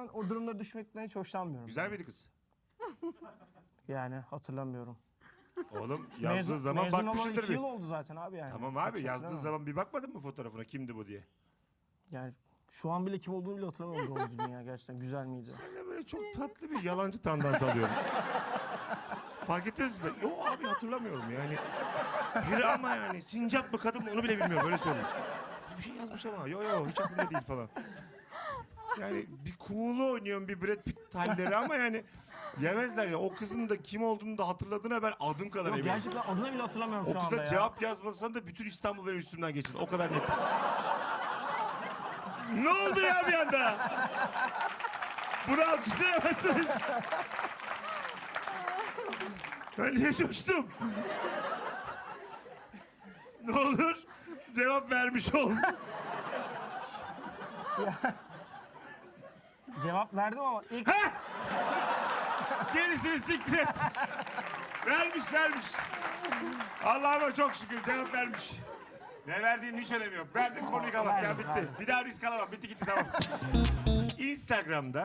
Ben o durumlara düşmekten hiç hoşlanmıyorum. Güzel miydi kız? Yani hatırlamıyorum. Oğlum yazdığı Mezun- zaman mezun olalı bakmışsındır iki bir. yıl oldu zaten abi yani. Tamam abi Hiç yazdığı hatırlamam. zaman bir bakmadın mı fotoğrafına kimdi bu diye? Yani şu an bile kim olduğunu bile hatırlamıyorum doğru düzgün ya gerçekten güzel miydi? Ben de böyle çok tatlı bir yalancı tandans alıyorum. Fark ettiniz mi? Yok abi hatırlamıyorum yani. Biri ama yani sincap mı kadın mı onu bile bilmiyorum öyle söyleyeyim. Bir şey yazmış ama yo yo hiç aklımda değil falan. Yani bir cool'u oynuyorum bir Brad Pitt halleri ama yani yemezler ya. O kızın da kim olduğunu da hatırladığına ben adım kadar eminim. gerçekten adını bile hatırlamıyorum O şu anda kıza ya. cevap yazmasan da bütün İstanbul benim üstümden geçsin. O kadar net. ne oldu ya bir anda? Bunu alkışlayamazsınız. Ben niye coştum? Ne olur cevap vermiş ol. Cevap verdim ama ilk Heh! Gerisini siktir et. vermiş vermiş. Allah'ıma çok şükür cevap vermiş. Ne verdiğinin hiç önemi yok. Verdin konuyu kapat. Ya Verdim, bitti. verdim. Bir daha risk alamam. Bitti gitti tamam. Instagram'da